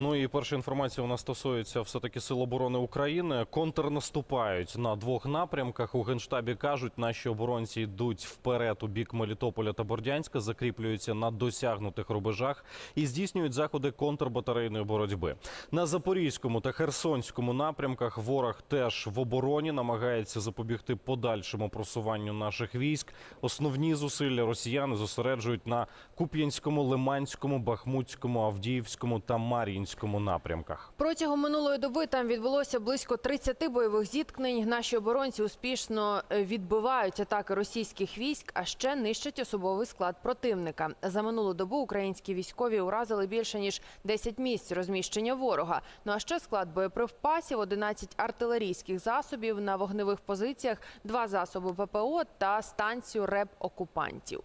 Ну і перша інформація у нас стосується все таки Сил оборони України. Контрнаступають на двох напрямках. У генштабі кажуть, наші оборонці йдуть вперед у бік Мелітополя та Бордянська, закріплюються на досягнутих рубежах і здійснюють заходи контрбатарейної боротьби. На запорізькому та херсонському напрямках ворог теж в обороні намагається запобігти подальшому просуванню наших військ. Основні зусилля росіяни зосереджують на Куп'янському, Лиманському, Бахмутському, Авдіївському та Мар'їнському напрямках. Протягом минулої доби там відбулося близько 30 бойових зіткнень. Наші оборонці успішно е, відбивають атаки російських військ, а ще нищать особовий склад противника. За минулу добу українські військові уразили більше ніж 10 місць розміщення ворога. Ну а ще склад боєприпасів, 11 артилерійських засобів на вогневих позиціях, два засоби ППО та станцію РЕБ окупантів.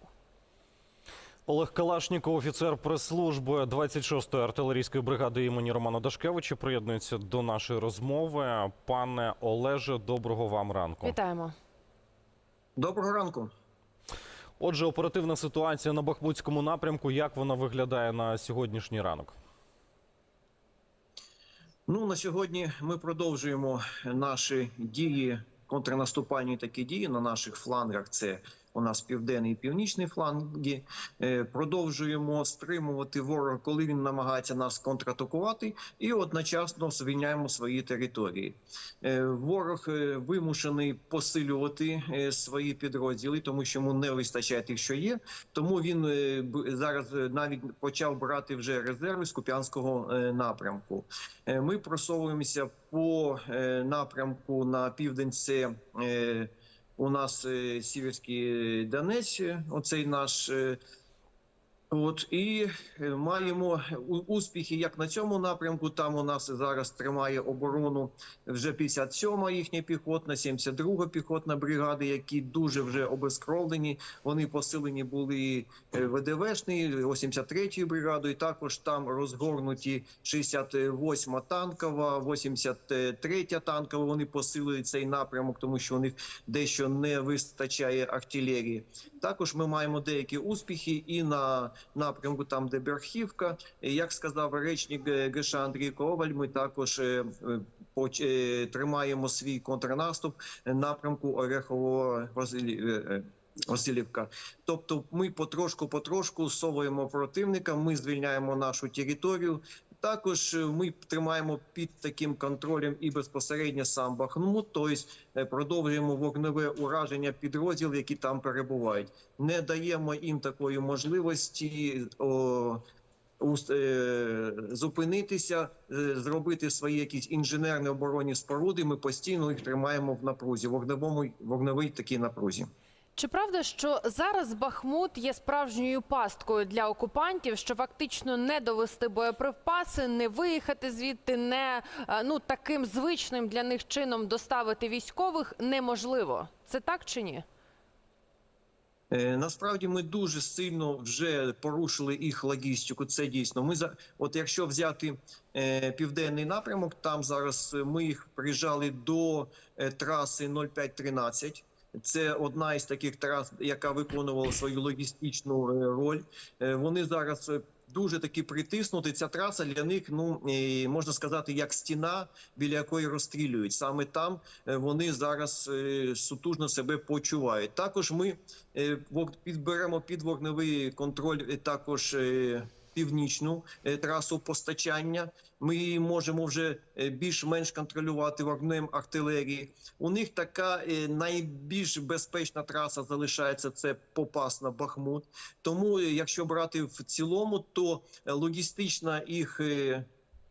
Олег Калашніков, офіцер прес-служби 26-ї артилерійської бригади імені Романа Дашкевича, приєднується до нашої розмови. Пане Олеже, доброго вам ранку. Вітаємо. Доброго ранку. Отже, оперативна ситуація на Бахмутському напрямку. Як вона виглядає на сьогоднішній ранок? Ну на сьогодні ми продовжуємо наші дії, контрнаступальні такі дії на наших флангах. Це у нас південний і північний фланги. Е, Продовжуємо стримувати ворога, коли він намагається нас контратакувати, і одночасно звільняємо свої території. Е, Ворог е, вимушений посилювати свої підрозділи, тому що йому не вистачає тих, що є. Тому він зараз навіть почав брати вже резерви з Куп'янського напрямку. Ми просовуємося по напрямку на південь. Це у нас е, Сіверський Донець, е, оцей наш. От і е, маємо успіхи як на цьому напрямку. Там у нас зараз тримає оборону вже 57-ма їхня піхотна, 72-га піхотна бригада, які дуже вже обезкровлені. Вони посилені були е, ВДВшною, 83-ю бригадою. Також там розгорнуті 68-ма танкова, 83-я танкова. Вони посилили цей напрямок, тому що у них дещо не вистачає артилерії. Також ми маємо деякі успіхи і на напрямку, там де Берхівка. Як сказав речник е, ГШ Андрій Коваль, ми також е, е, тримаємо свій контрнаступ напрямку Орехового Василівка. Тобто, ми потрошку потрошку совуємо противника. Ми звільняємо нашу територію. Також е, ми тримаємо під таким контролем і безпосередньо сам Бахмут, тобто е, продовжуємо вогневе ураження підрозділів, які там перебувають. Не даємо їм такої можливості. О, е, Зупинитися, зробити свої якісь інженерні оборонні споруди. Ми постійно їх тримаємо в напрузі, вогневому вогневій такій напрузі. Чи правда, що зараз Бахмут є справжньою пасткою для окупантів, що фактично не довести боєприпаси, не виїхати звідти, не е, ну таким звичним для них чином доставити військових неможливо? Це так чи ні? Е, Насправді ми дуже сильно вже порушили їх логістику. Це дійсно. Ми за от якщо взяти е, південний напрямок, там зараз ми їх приїжджали до е, траси 0513. Це одна із таких трас, яка виконувала свою логістичну е, роль. Е, Вони зараз е, дуже таки притиснуті. Ця траса для них, ну можна сказати, як стіна, біля якої розстрілюють. Саме там вони зараз сутужно себе почувають. Також ми підберемо під вогневий контроль також. Північну е, трасу постачання ми можемо вже е, більш-менш контролювати вогнем артилерії. У них така е, найбільш безпечна траса залишається це Попасна Бахмут. Тому, якщо брати в цілому, то логістична їх.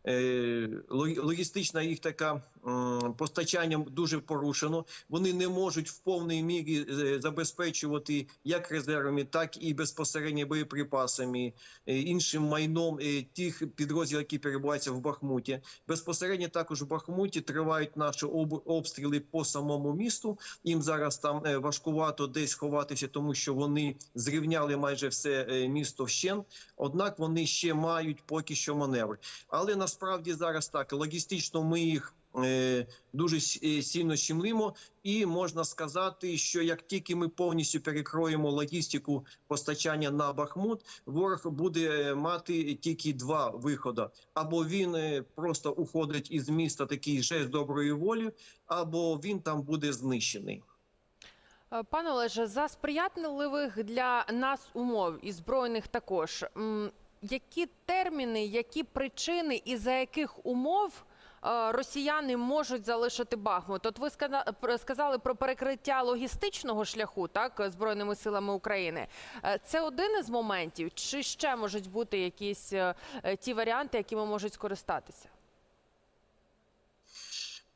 Е, Логістична їх така м, постачанням дуже порушено. Вони не можуть в повній мірі е, забезпечувати як резервами, так і безпосередньо боєприпасами, е, іншим майном тих підрозділів, які перебуваються в Бахмуті. Безпосередньо також в Бахмуті тривають наші обстріли по самому місту. Їм зараз там важкувато десь ховатися, тому що вони зрівняли майже все місто вщент. Однак вони ще мають поки що маневр. Але насправді насправді зараз так логістично ми їх е, дуже е, сильно щемлимо, і можна сказати, що як тільки ми повністю перекроємо логістику постачання на Бахмут, ворог буде е, мати тільки два виходи: або він просто уходить із міста такий жест доброї волі, або він там буде знищений. Пане Олеже, за сприятливих для нас умов і збройних також. Які терміни, які причини і за яких умов е, росіяни можуть залишити Бахмут? От ви сказали про перекриття логістичного шляху, так збройними силами України. Е, Це один із моментів, чи ще можуть бути якісь е, ті варіанти, якими можуть скористатися?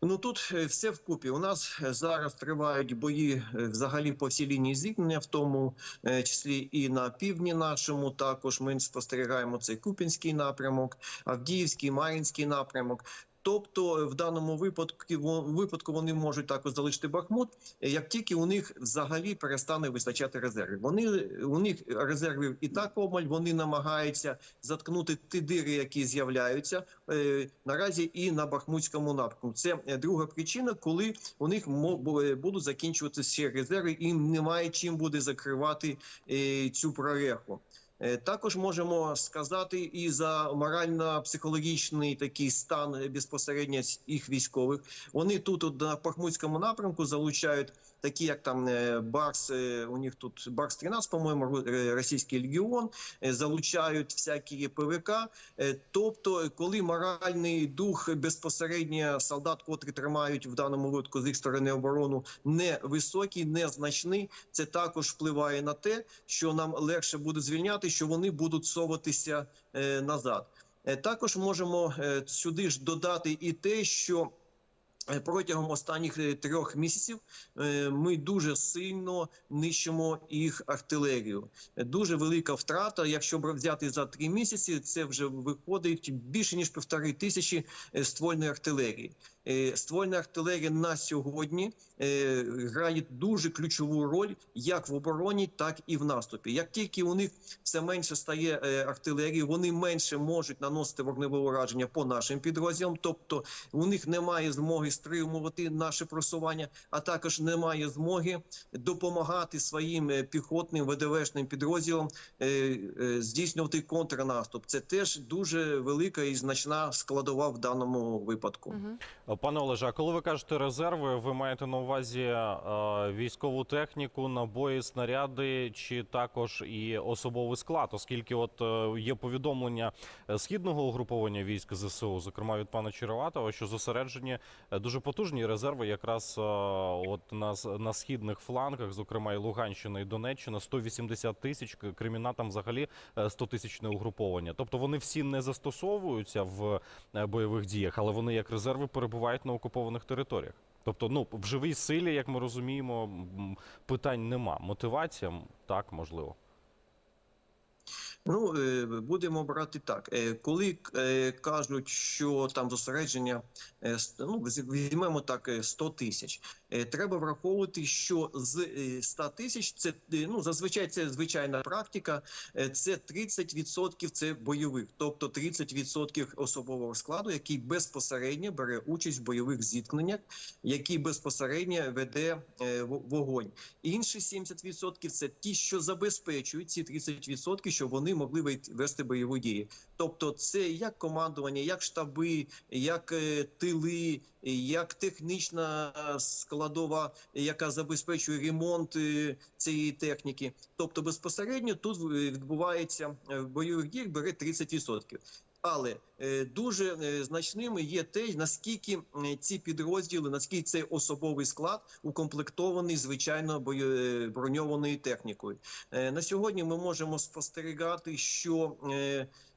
Ну тут е, все вкупі. У нас е, зараз тривають бої е, взагалі по всій лінії зіткнення, в тому числі і на півдні нашому. Також ми спостерігаємо цей Купінський напрямок, Авдіївський, Мар'їнський напрямок. Тобто, в даному випадку випадку вони можуть також залишити Бахмут, е, як тільки у них взагалі перестане вистачати резервів. Вони у них резервів і так обмаль, вони намагаються заткнути ті дири, які з'являються е, наразі і на Бахмутському напрямку. Це е, друга причина, коли у них е, будуть закінчуватися ще резерви, і немає чим буде закривати е, цю прореху. Е, Також можемо сказати і за морально-психологічний такий стан е, безпосередньо їх військових. Вони тут на Пахмутському напрямку залучають такі, як там е, Барс, е, у них тут Барс 13, по-моєму, е, російський легіон, залучають всякі ПВК. Тобто, коли моральний дух безпосередньо солдат, котрі тримають в даному випадку з їх сторони оборону, не високий, не значний, це також впливає на те, що нам легше буде звільняти, що вони будуть соватися назад. Також можемо сюди ж додати і те, що протягом останніх е, трьох місяців е, ми дуже сильно нищимо їх артилерію. Е, Дуже велика втрата. Якщо взяти за три місяці, це вже виходить більше ніж півтори тисячі е, ствольної артилерії. Е, Ствольна артилерія на сьогодні е, грає дуже ключову роль як в обороні, так і в наступі. Як тільки у них все менше стає е, артилерії, вони менше можуть наносити вогневе ураження по нашим підрозділам, тобто у них немає змоги стримувати наше просування, а також немає змоги допомагати своїм піхотним ВДВшним підрозділам здійснювати контрнаступ. Це теж дуже велика і значна складова в даному випадку. Пане Олеже, а коли ви кажете резерви, ви маєте на увазі е, військову техніку, набої, снаряди чи також і особовий склад, оскільки от е, є повідомлення е, східного угруповання військ ЗСУ, зокрема від пана Череватова, що зосереджені дуже потужні резерви, якраз от на, на східних флангах, зокрема і Луганщина і Донеччина, 180 тисяч, к- Креміна там взагалі 100 тисячне угруповання. Тобто вони всі не застосовуються в бойових діях, але вони як резерви перебувають на окупованих територіях. Тобто, ну в живій силі, як ми розуміємо, питань нема. Мотивація так можливо. Ну, е, будемо брати так. Е, Коли е, кажуть, що там зосередження, ну, візьмемо так е, 100 тисяч, треба враховувати, що з е, 100 тисяч це е, ну зазвичай це звичайна практика. е, Це 30% це бойових, тобто 30% особового складу, який безпосередньо бере участь в бойових зіткненнях, який безпосередньо веде е, вогонь. Інші 70% це ті, що забезпечують ці 30%, щоб вони могли вести бойові дії. Тобто, це як командування, як штаби, як е, тили, як технічна складова, яка забезпечує ремонт е, цієї техніки. Тобто, безпосередньо тут відбувається е, бойових діях бере 30%. Але е, дуже значними є те, наскільки ці підрозділи, наскільки цей особовий склад укомплектований звичайно броньованою технікою. На сьогодні ми можемо спостерігати, що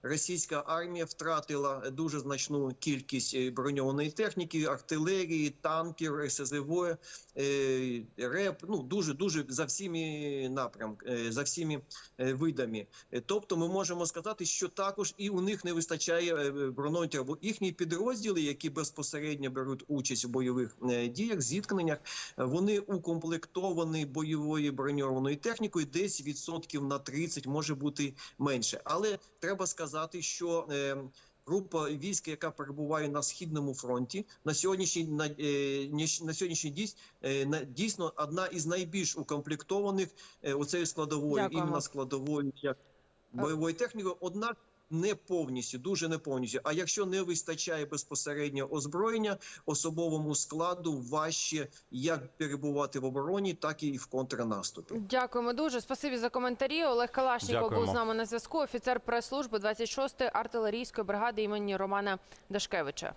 російська армія втратила дуже значну кількість е, броньованої техніки, артилерії, танків, СЗВ, е, РЕП. Ну дуже дуже за всіми напрямками, за всіми е, видами. Е, Тобто, ми можемо сказати, що також і у них не вистачає е. Бо їхні підрозділи, які безпосередньо беруть участь в бойових е, діях, зіткненнях, е, вони укомплектовані бойовою броньованою технікою, десь відсотків на 30 може бути менше. Але треба сказати, що е, група військ, яка перебуває на східному фронті. На сьогоднішній на, е, на сьогоднішній дійс, е, дійсно одна із найбільш укомплектованих оцею складовою, Дякуємо. іменно складовою як бойової техніки. Однак не повністю, дуже не повністю. А якщо не вистачає безпосередньо озброєння, особовому складу важче як перебувати в обороні, так і в контрнаступі. Дякуємо дуже. Спасибі за коментарі. Олег Калашніков був з нами на зв'язку. Офіцер прес-служби 26-ї артилерійської бригади імені Романа Дашкевича.